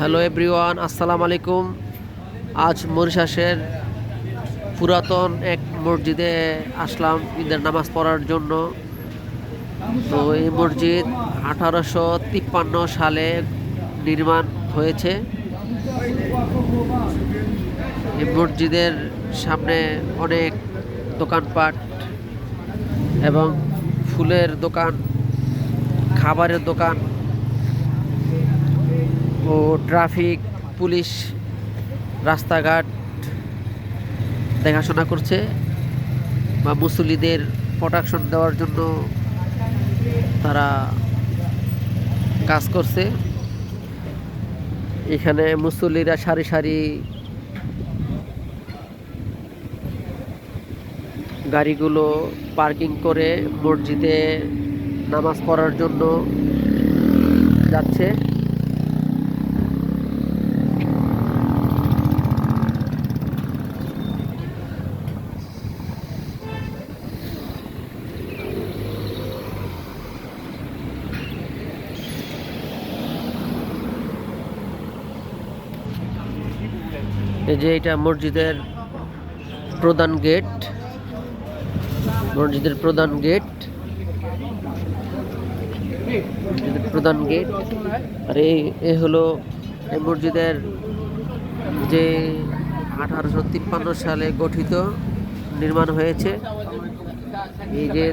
Hello everyone, আসসালামু আলাইকুম। আজ মরিশাসের পুরাতন এক মসজিদে আসলাম ঈদের নামাজ পড়ার জন্য। তো এই মসজিদ আঠারোশো তিপ্পান্ন সালে নির্মাণ হয়েছে। এই মসজিদের সামনে অনেক দোকানপাট এবং ফুলের দোকান, খাবারের দোকান ও ট্রাফিক, পুলিশ, রাস্তাঘাট দেখাশোনা করছে বা মুসল্লিদের প্রোটেকশন দেওয়ার জন্য তারা কাজ করছে। এখানে মুসল্লিরা সারি সারি গাড়িগুলো পার্কিং করে মসজিদে নামাজ পড়ার জন্য যাচ্ছে। এই যে এটা মসজিদের প্রধান গেট। মসজিদের প্রধান গেট। মসজিদের প্রধান গেট। আর এই এ হলো এই মসজিদের যে আঠারোশো তিপ্পান্ন সালে গঠিত, নির্মাণ হয়েছে। এই যে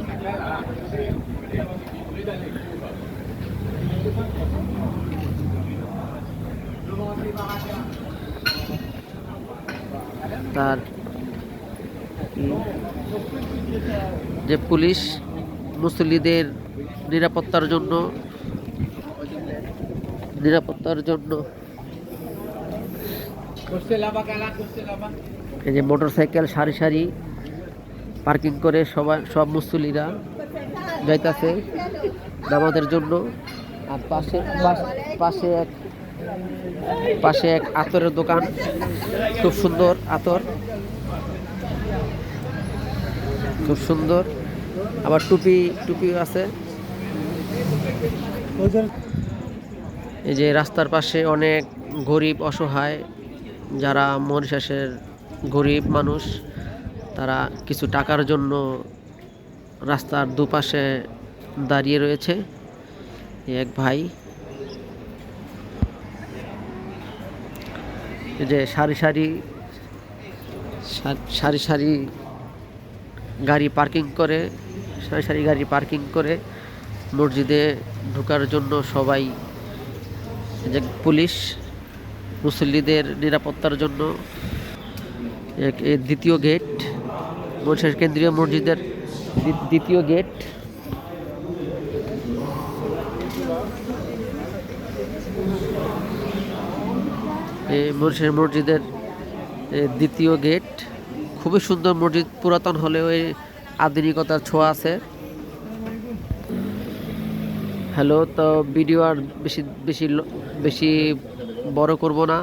তার যে পুলিশ মুসল্লিদের নিরাপত্তার জন্য নিরাপত্তার জন্য এই যে মোটর সাইকেল সারি সারি পার্কিং করে সবাই, সব মুসল্লিরা যাইতাছে নামাজের জন্য। আর পাশ- পাশে এক পাশে এক আতরের দোকান। খুব সুন্দর আতর। খুব সুন্দর। আবার টুপি টুপি আছে। এই যে রাস্তার পাশে অনেক গরিব, অসহায়, যারা মরিশাসের গরিব মানুষ, তারা কিছু টাকার জন্য রাস্তার দুপাশে দাঁড়িয়ে রয়েছে। এক ভাই যে সারি সারি সারি সারি গাড়ি পার্কিং করে, সারি সারি গাড়ি পার্কিং করে মসজিদে ঢোকার জন্য সবাই যে পুলিশ, মুসল্লিদের নিরাপত্তার জন্য দ্বিতীয় গেট কেন্দ্রীয় মসজিদের দ্বিতীয় গেট মরিশাস মসজিদের দ্বিতীয় গেট। খুবই সুন্দর মসজিদ, পুরাতন হলেও এই আধুনিকতার ছোঁয়া আছে। হ্যালো, তো ভিডিও আর বেশি বেশি বেশি বড় করব না।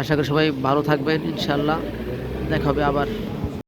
আশা করি সবাই ভালো থাকবেন, ইনশাল্লাহ। দেখা হবে আবার।